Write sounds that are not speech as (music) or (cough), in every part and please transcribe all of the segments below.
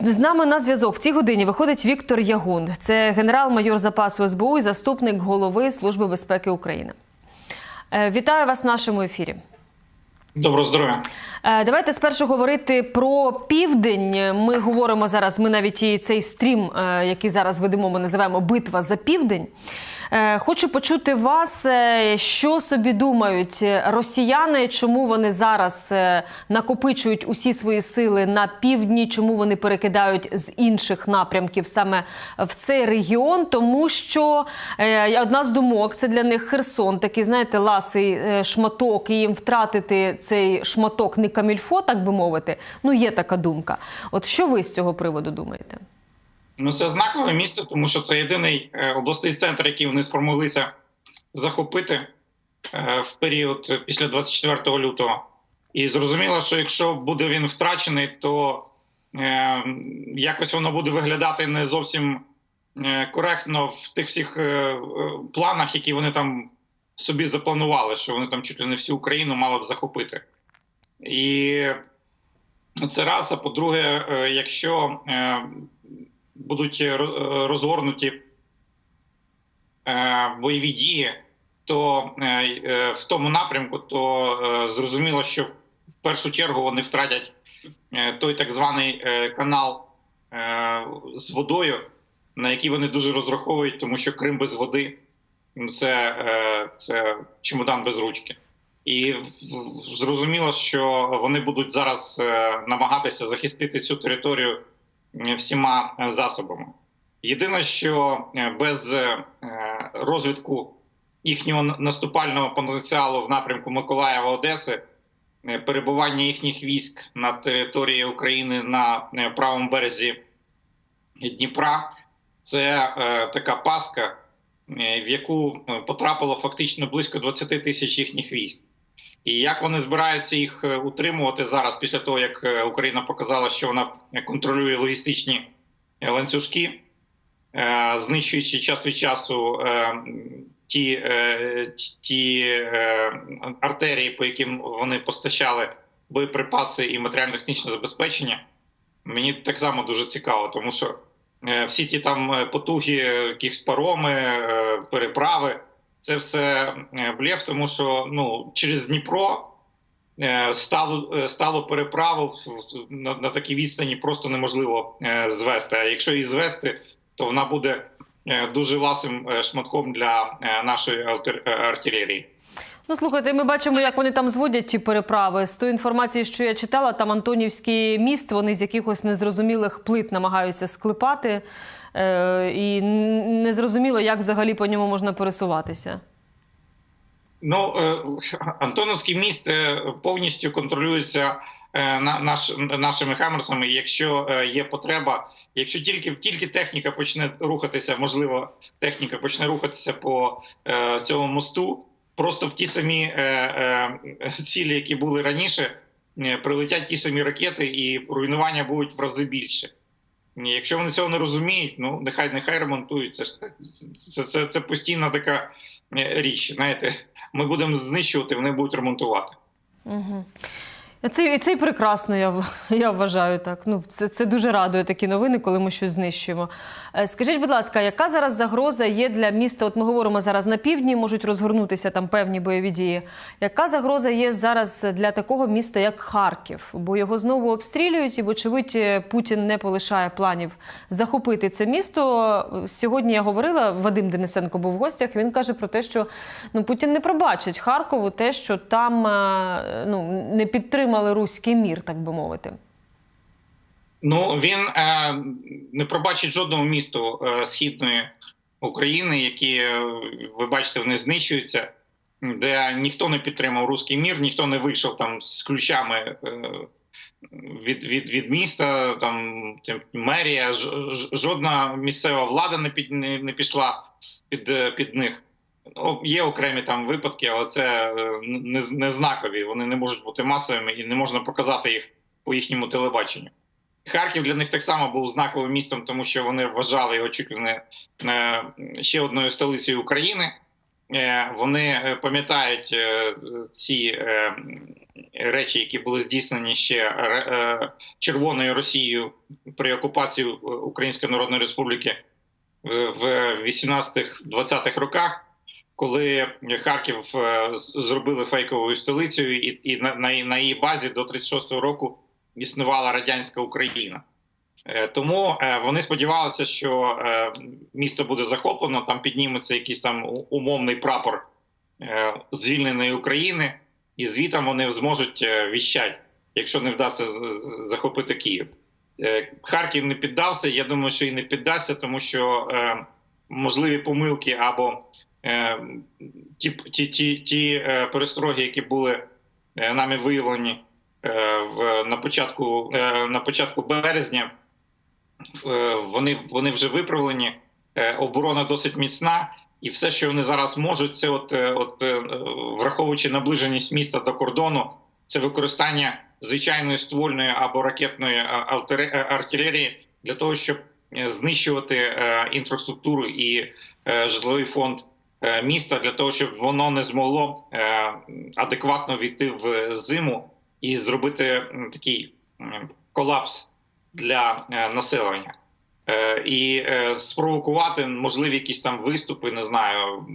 З нами на зв'язок в цій годині виходить Віктор Ягун. Це генерал-майор запасу СБУ і заступник голови Служби безпеки України. Е, Вітаю вас в нашому ефірі. Доброго здоров'я. Е, Давайте спершу говорити про південь. Ми говоримо зараз. Ми навіть і цей стрім, е, який зараз ведемо, ми називаємо Битва за південь. Е, Хочу почути вас, е, що собі думають росіяни, чому вони зараз е, накопичують усі свої сили на півдні, чому вони перекидають з інших напрямків саме в цей регіон, тому що е, одна з думок це для них Херсон, такий, знаєте, ласий е, шматок, і їм втратити цей шматок не камільфо, так би мовити. Ну, є така думка. От що ви з цього приводу думаєте? Ну це знакове місто, тому що це єдиний е, обласний центр, який вони спромоглися захопити е, в період після 24 лютого. І зрозуміло, що якщо буде він втрачений, то е, якось воно буде виглядати не зовсім коректно в тих всіх планах, які вони там собі запланували, що вони там чуть ли не всю Україну мали б захопити. І це раз. А по-друге, якщо будуть е, розгорнуті е, бойові дії, то е, е, в тому напрямку, то е, зрозуміло, що в- першу чергу вони втратять е, той так званий е, канал е, з водою, на який вони дуже розраховують, тому що Крим без води ну, це, е, це чемодан без ручки. І зрозуміло, що вони будуть зараз е, намагатися захистити цю територію е, всіма е, засобами. Єдине, що е, без е, розвитку їхнього наступального потенціалу в напрямку Миколаєва Одеси, е, перебування їхніх військ на території України на е, правому березі Дніпра, це е, така паска, е, в яку е, потрапило фактично близько 20 тисяч їхніх військ. І як вони збираються їх е, утримувати зараз, після того як е, Україна показала, що вона контролює логістичні е, ланцюжки, е, знищуючи час від часу е, ті, е, ті е, артерії, по яким вони постачали боєприпаси і матеріально-технічне забезпечення, мені так само дуже цікаво, тому що е, всі ті там е, потуги, якісь пароми, е, переправи. Це все е, блєв, тому що ну через Дніпро е, стало е, стало переправу на, на такій відстані просто неможливо звести. А якщо її звести, то вона буде дуже ласим шматком для нашої артилерії. Ну, слухайте, ми бачимо, як вони там зводять ті переправи. З тої інформації, що я читала, там Антонівський міст, вони з якихось незрозумілих плит намагаються склепати. Е, і незрозуміло, як взагалі по ньому можна пересуватися. Ну, е, Антоновський міст е, повністю контролюється е, наш, нашими хамерсами. Якщо є потреба, якщо тільки тільки техніка почне рухатися, можливо, техніка почне рухатися по цьому мосту, просто в ті самі е, е, цілі, які були раніше, е, прилетять ті самі ракети, і руйнування будуть в рази більше. Якщо вони цього не розуміють, ну нехай нехай ремонтують. Це це, це, це постійна така річ. Знаєте, ми будемо знищувати, вони будуть ремонтувати. Угу. Це, і це і прекрасно, я, (laughs) я вважаю так. Ну, це, це дуже радує такі новини, коли ми щось знищуємо. Е, Скажіть, будь ласка, яка зараз загроза є для міста? От ми говоримо зараз на півдні, можуть розгорнутися там певні бойові дії. Яка загроза є зараз для такого міста, як Харків? Бо його знову обстрілюють, і, вочевидь, е, Путін не полишає планів захопити це місто. Сьогодні я говорила, Вадим Денисенко був в гостях. Він каже про те, що ну, Путін не пробачить Харкову те, що там е, ну, не підтримали руський мір, так би мовити. Ну він е, не пробачить жодному місту е, східної України, які е, ви бачите, вони знищуються, де ніхто не підтримав руський мір, ніхто не вийшов там з ключами е, від, від, від міста, там мерія, жодна місцева влада не під не, не пішла під, е, під них. О, Є окремі там випадки, але це е, не, не знакові. Вони не можуть бути масовими і не можна показати їх по їхньому телебаченню. Харків для них так само був знаковим містом, тому що вони вважали його чуть не е, ще одною столицею України. Е, Вони пам'ятають ці речі, які були здійснені ще Червоною Росією при окупації Української Народної Республіки в 18-20-х роках, коли Харків е, зробили фейковою столицею, і, і на, на, на її базі до 36-го року існувала радянська Україна. Е, Тому е, вони сподівалися, що місто буде захоплено, там підніметься якийсь там умовний прапор звільненої України, і звітом вони зможуть віщати, якщо не вдасться захопити Київ. Харків не піддався. Я думаю, що і не піддасться, тому що можливі помилки або ті, ті, ті, ті е, перестроги, які були е, нами виявлені е, в, на, початку, на початку березня, вони, вони вже виправлені. Оборона досить міцна, і все, що вони зараз можуть, це от, от враховуючи наближеність міста до кордону, це використання звичайної ствольної або ракетної артилерії для того, щоб знищувати інфраструктуру і житловий фонд міста, для того, щоб воно не змогло е, адекватно війти в зиму і зробити такий колапс для е, населення. Е, І е, спровокувати можливі якісь там виступи, не знаю,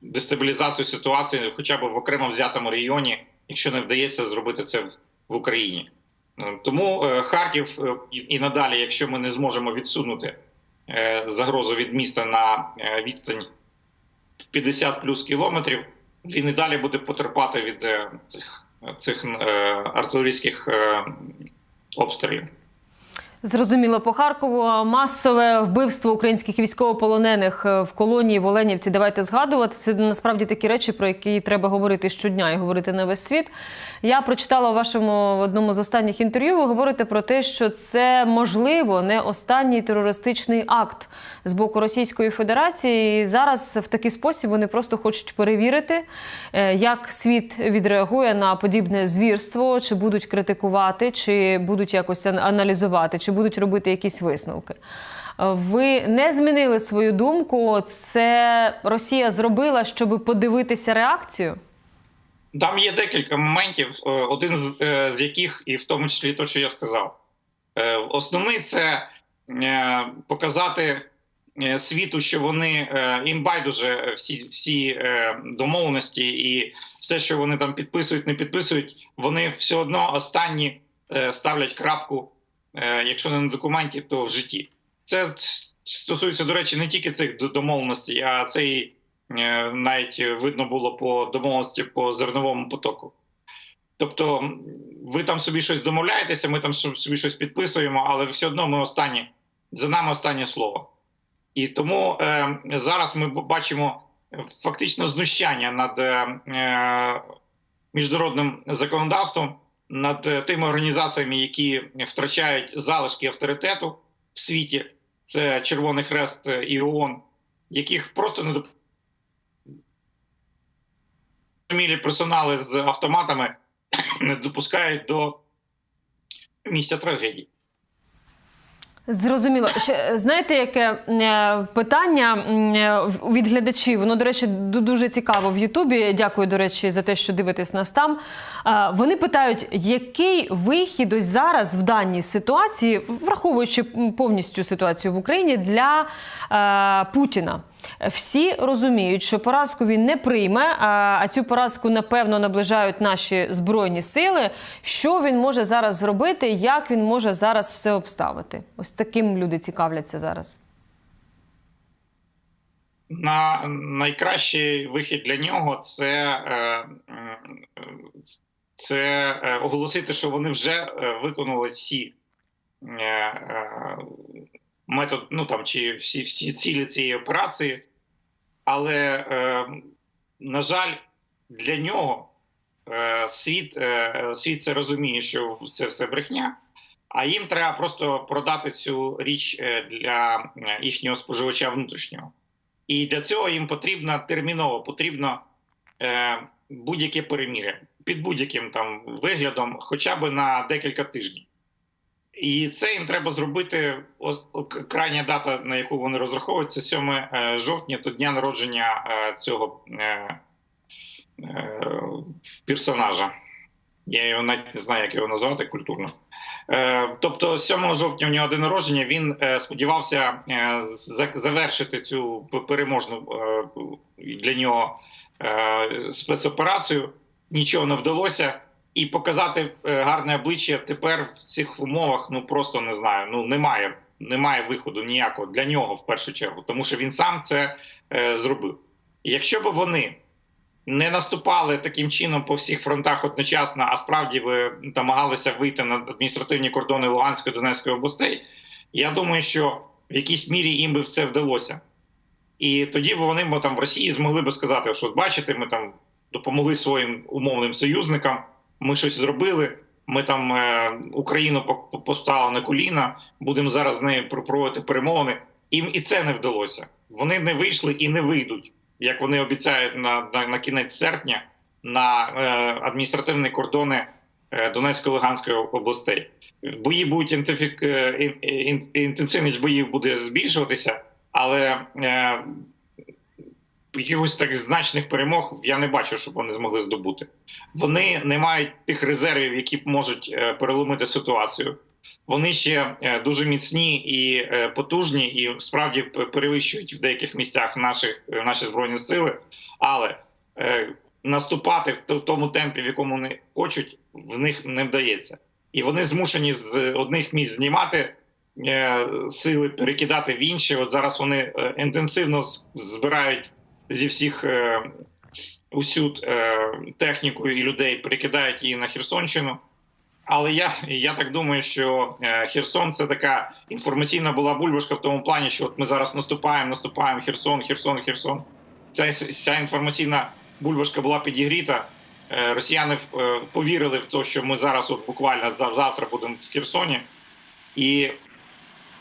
дестабілізацію ситуації, хоча б в окремо взятому регіоні, якщо не вдається зробити це в, Україні. Е, Тому е, Харків е, і, надалі, якщо ми не зможемо відсунути е, загрозу від міста на е, відстань 50 плюс кілометрів, він і далі буде потерпати від е, цих, цих е, артилерійських е, обстрілів. Зрозуміло, по Харкову масове вбивство українських військовополонених е, в колонії в Оленівці. Давайте згадувати. Це насправді такі речі, про які треба говорити щодня і говорити на весь світ. Я прочитала у вашому в одному з останніх інтерв'ю. Ви говорите про те, що це можливо не останній терористичний акт з боку Російської Федерації. І зараз в такий спосіб вони просто хочуть перевірити, е, як світ відреагує на подібне звірство, чи будуть критикувати, чи будуть якось аналізувати, чи будуть робити якісь висновки. Ви не змінили свою думку. Це Росія зробила, щоб подивитися реакцію. Там є декілька моментів, е, один з, е, з яких, і в тому числі те, що я сказав. Е, Основний це показати світу, що вони їм байдуже всі, всі домовленості і все, що вони там підписують, не підписують, вони все одно останні ставлять крапку, якщо не на документі, то в житті. Це стосується, до речі, не тільки цих домовленостей, а це і е, навіть видно було по домовленості по зерновому потоку. Тобто, ви там собі щось домовляєтеся, ми там собі щось підписуємо, але все одно ми останні, за нами останнє слово. І тому е, зараз ми бачимо е, фактично знущання над е, е, міжнародним законодавством, над е, тими організаціями, які втрачають залишки авторитету в світі. Це Червоний Хрест е, і ООН, яких просто не домілі персонали з автоматами (coughs) не допускають до місця трагедії. Зрозуміло. Ще знаєте, яке е, питання е, від глядачів? Воно, до речі, дуже цікаво в Ютубі. Дякую, до речі, за те, що дивитесь нас там. Е, Вони питають, який вихід ось зараз в даній ситуації, враховуючи повністю ситуацію в Україні для е, Путіна. Всі розуміють, що поразку він не прийме, а, цю поразку напевно наближають наші збройні сили. Що він може зараз зробити? Як він може зараз все обставити? Ось таким люди цікавляться зараз. На найкращий вихід для нього це, е, це е, оголосити, що вони вже е, виконали всі метод, ну там чи всі, всі цілі цієї операції. Але, е, на жаль, для нього е, світ, е, світ це розуміє, що це все брехня. А їм треба просто продати цю річ е, для е, їхнього споживача внутрішнього. І для цього їм потрібно терміново потрібно е, будь-яке перемір'я під будь-яким там виглядом, хоча б на декілька тижнів. І це їм треба зробити. Крайня дата, на яку вони розраховують, це 7 е, жовтня, до дня народження е, цього е, персонажа. Я його навіть не знаю, як його назвати культурно. Тобто, 7 жовтня у нього день народження. Він сподівався завершити цю переможну для нього спецоперацію. Нічого не вдалося. І показати е, гарне обличчя тепер в цих умовах ну просто не знаю. Ну немає, немає виходу ніякого для нього в першу чергу, тому що він сам це е, зробив. Якщо б вони не наступали таким чином по всіх фронтах одночасно, а справді ви намагалися вийти на адміністративні кордони Луганської Донецької областей, я думаю, що в якійсь мірі їм би це вдалося. І тоді б вони б там в Росії змогли би сказати, що бачите, ми там допомогли своїм умовним союзникам, ми щось зробили. Ми там е, Україну по- поставили на коліна, будемо зараз з нею проводити перемовини. Їм і це не вдалося. Вони не вийшли і не вийдуть, як вони обіцяють на, на, на кінець серпня на е, адміністративні кордони е, Донецької Луганської областей. Бої будуть е, ін- ін- інтенсивність боїв буде збільшуватися, але е, якихось так значних перемог я не бачу, щоб вони змогли здобути. Вони не мають тих резервів, які можуть е, переломити ситуацію. Вони ще е, дуже міцні і е, потужні, і справді перевищують в деяких місцях наші, наші збройні сили. Але наступати в тому темпі, в якому вони хочуть, в них не вдається. І вони змушені з одних місць знімати сили, перекидати в інші. От зараз вони інтенсивно збирають зі всіх е, усюд е, техніку і людей, перекидають її на Херсонщину. Але я, я так думаю, що е, Херсон це така інформаційна була бульбашка в тому плані, що от ми зараз наступаємо, наступаємо Херсон, Херсон, Херсон. Ця, ця інформаційна бульбашка була підігріта. Е, Росіяни е, повірили в те, що ми зараз от буквально завтра будемо в Херсоні, і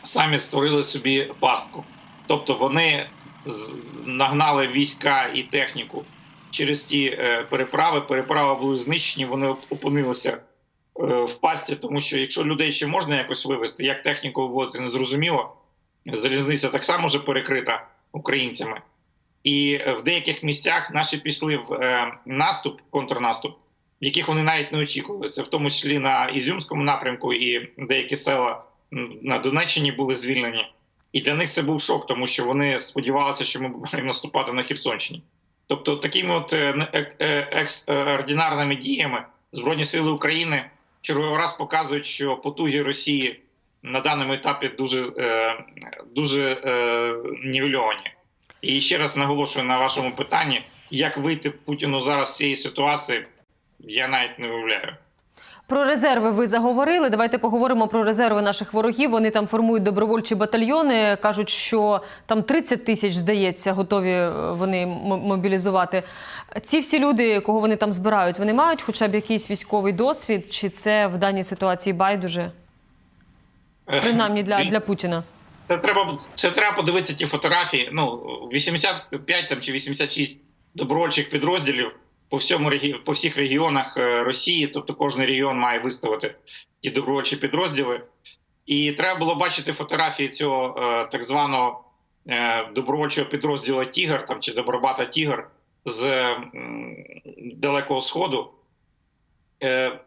самі створили собі пастку. Тобто вони нагнали війська і техніку через ті е, переправи. Переправи були знищені, вони опинилися е, в пастці, тому що якщо людей ще можна якось вивезти, як техніку виводити, не зрозуміло. Залізниця так само вже перекрита українцями. І е, в деяких місцях наші пішли в наступ, контрнаступ, яких вони навіть не очікували. Це в тому числі на Ізюмському напрямку, і деякі села на Донеччині були звільнені. І для них це був шок, тому що вони сподівалися, що ми будемо наступати на Херсонщині. Тобто, такими от е, е- е- екстраординарними діями Збройні сили України черговий раз показують, що потуги Росії на даному етапі дуже, дуже нівельовані. І ще раз наголошую на вашому питанні, як вийти Путіну зараз з цієї ситуації, я навіть не виявляю. Про резерви ви заговорили. Давайте поговоримо про резерви наших ворогів. Вони там формують добровольчі батальйони. кажуть, що там 30 тисяч здається, готові е, вони мобілізувати. Ці всі люди, кого вони там збирають, вони мають хоча б якийсь військовий досвід, чи це в даній ситуації байдуже? Принаймні для, для Путіна. Це треба, це треба подивитися ті фотографії. Ну, 85 там, чи 86 добровольчих підрозділів по, всьому, по всіх регіонах е, Росії, тобто кожен регіон має виставити ті добровольчі підрозділи. І треба було бачити фотографії цього е, так званого е, добровольчого підрозділу Тігр там, чи Добробата Тігр з Далекого Сходу.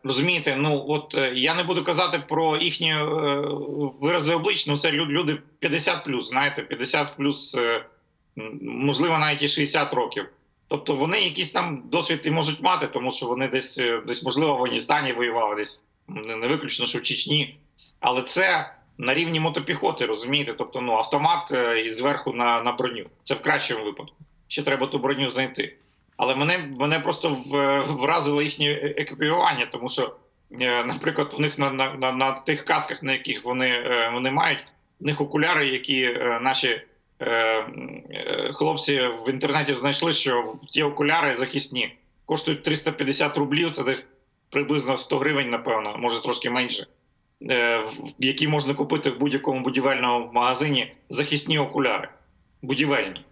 Розумієте, ну от я не буду казати про їхні вирази облич, ну це люди 50 плюс, знаєте, 50 плюс, можливо, навіть і 60 років. Тобто вони якийсь там досвід і можуть мати, тому що вони десь, е, десь можливо, в Афганістані воювали, десь не виключно, що в Чечні. Але це на рівні мотопіхоти, розумієте? Тобто, ну автомат е, і зверху на, на броню. Це в кращому випадку. Ще треба ту броню знайти. Але мене, мене просто в- вразило їхнє екіпірування, тому що, е, наприклад, у них на, на, на, на тих касках, на яких вони, е, вони мають, в них окуляри, які е, наші е, е, хлопці в інтернеті знайшли, що ті окуляри захисні коштують 350 рублів, це десь приблизно 100 гривень, напевно, може трошки менше, е, які можна купити в будь-якому будівельному магазині захисні окуляри. Будівельні.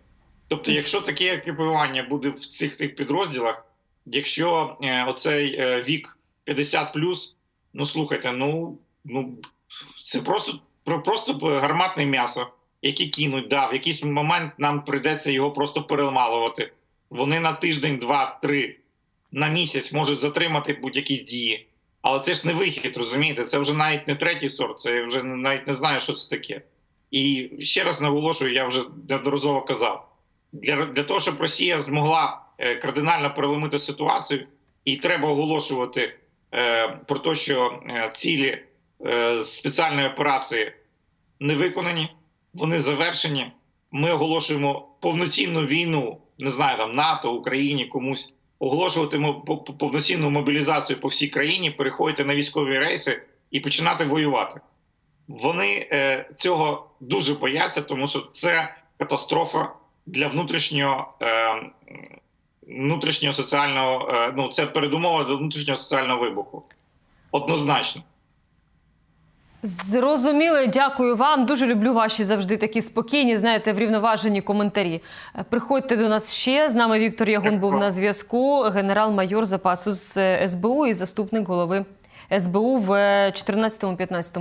Тобто, якщо таке екіпірування буде в цих тих підрозділах, якщо е, оцей е, вік 50 ну слухайте, ну, ну це просто, про- просто гарматне м'ясо, яке кинуть, да, в якийсь момент нам прийдеться його просто перемалувати. Вони на тиждень, два, три на місяць можуть затримати будь-які дії. Але це ж не вихід, розумієте? Це вже навіть не третій сорт, це я вже навіть не знаю, що це таке. І ще раз наголошую, я вже неодноразово казав: для, для того, щоб Росія змогла е, кардинально переломити ситуацію, і треба оголошувати е, про те, що е, цілі е, спеціальної операції не виконані, вони завершені. Ми оголошуємо повноцінну війну, не знаю, там НАТО, Україні комусь. По- повноцінну мобілізацію по всій країні, переходити на військові рейси і починати воювати. Вони е, цього дуже бояться, тому що це катастрофа для внутрішнього, е, внутрішнього соціального, е, ну це передумова до внутрішнього соціального вибуху. Однозначно. Зрозуміло, дякую вам. Дуже люблю ваші завжди такі спокійні, знаєте, врівноважені коментарі. Е, Приходьте до нас ще. З нами Віктор Ягун був на зв'язку, генерал-майор запасу з е, СБУ і заступник голови СБУ в 2014-2015 році.